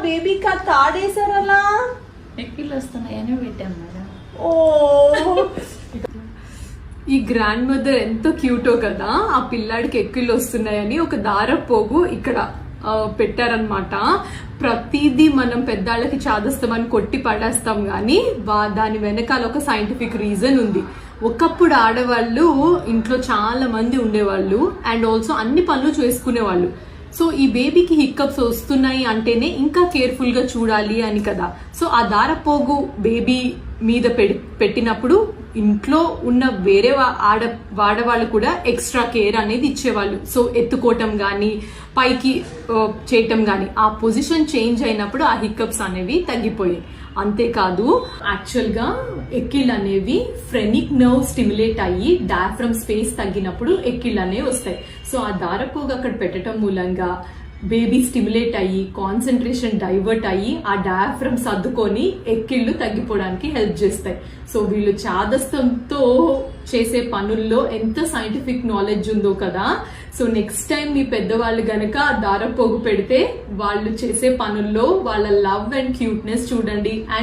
బేబీకి ఆ తాడేశారలా? ఎక్కిళ్ళు వస్తున్నాయని పెట్టాం మేడం. ఓ. ఈ గ్రాండ్ మదర్ ఎంతో క్యూటో కదా? ఆ పిల్లాడికి ఎక్కిళ్ళు వస్తున్నాయని ఒక దారపోగు ఇక్కడ పెట్టారనమాట ప్రతిదీ మనం పెద్దాళ్ళకి చాదస్తామని కొట్టి పడేస్తాం కానీ వా- దాని వెనకాల ఒక సైంటిఫిక్ రీజన్ ఉంది. ఒకప్పుడు ఆడవాళ్ళు ఇంట్లో చాలా మంది ఉండేవాళ్ళు అండ్ ఆల్సో అన్ని పనులు చేసుకునేవాళ్ళు. సో ఈ బేబీకి హిక్కప్స్ వస్తున్నాయి అంటేనే ఇంకా కేర్ఫుల్గా చూడాలి అని కదా. సో ఆ దారపోగు బేబీ మీద పెట్టినప్పుడు ఇంట్లో ఉన్న వేరే వా- ఆడ వాడవాళ్ళు కూడా ఎక్స్ట్రా కేర్ అనేది ఇచ్చేవాళ్ళు. సో ఎత్తుకోవటం కానీ పైకి చేయటం కానీ ఆ పొజిషన్ చేంజ్ అయినప్పుడు ఆ హిక్కప్స్ అనేవి తగ్గిపోయాయి. అంతేకాదు యాక్చువల్గా ఎక్కిళ్ళు అనేవి ఫ్రెనిక్ నర్వ్ స్టిమ్యులేట్ అయ్యి డయాఫ్రమ్ స్పేస్ తగ్గినప్పుడు ఎక్కిళ్ళు అనేవి వస్తాయి. సో ఆ దారపోగు అక్కడ పెట్టడం మూలంగా బేబీ స్టిమ్యులేట్ అయ్యి కాన్సన్ట్రేషన్ డైవర్ట్ అయ్యి ఆ డయాఫ్రమ్ సర్దుకొని ఎక్కిళ్ళు తగ్గిపోవడానికి హెల్ప్ చేస్తాయి. సో వీళ్ళు చాదస్తంతో చేసే పనుల్లో ఎంత సైంటిఫిక్ నాలెడ్జ్ ఉందో కదా. సో నెక్స్ట్ టైం మీ పెద్దవాళ్ళు గనక దారపోగు పెడితే వాళ్ళు చేసే పనుల్లో వాళ్ళ లవ్ అండ్ క్యూట్నెస్ చూడండి. అండ్